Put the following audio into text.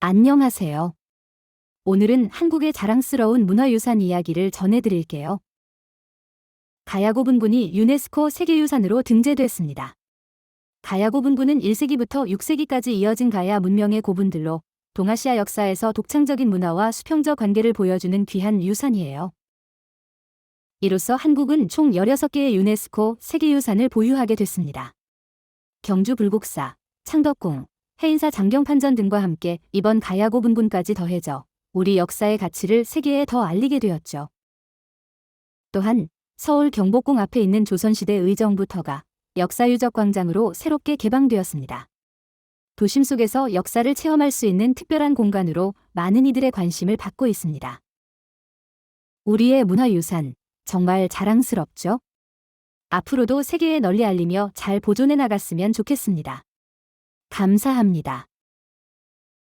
안녕하세요. 오늘은 한국의 자랑스러운 문화유산 이야기를 전해드릴게요. 가야고 분군이 유네스코 세계유산으로 등재됐습니다. 가야고 분군은 1세기부터 6세기까지 이어진 가야 문명의 고분들로 동아시아 역사에서 독창적인 문화와 수평적 관계를 보여주는 귀한 유산이에요. 이로써 한국은 총 16개의 유네스코 세계유산을 보유하게 됐습니다. 경주 불국사, 창덕궁, 해인사 장경판전 등과 함께 이번 가야고 분군까지 더해져 우리 역사의 가치를 세계에 더 알리게 되었죠. 또한 서울 경복궁 앞에 있는 조선시대 의정부터가 역사유적 광장으로 새롭게 개방되었습니다. 도심 속에서 역사를 체험할 수 있는 특별한 공간으로 많은 이들의 관심을 받고 있습니다. 우리의 문화유산, 정말 자랑스럽죠? 앞으로도 세계에 널리 알리며 잘 보존해 나갔으면 좋겠습니다. 감사합니다.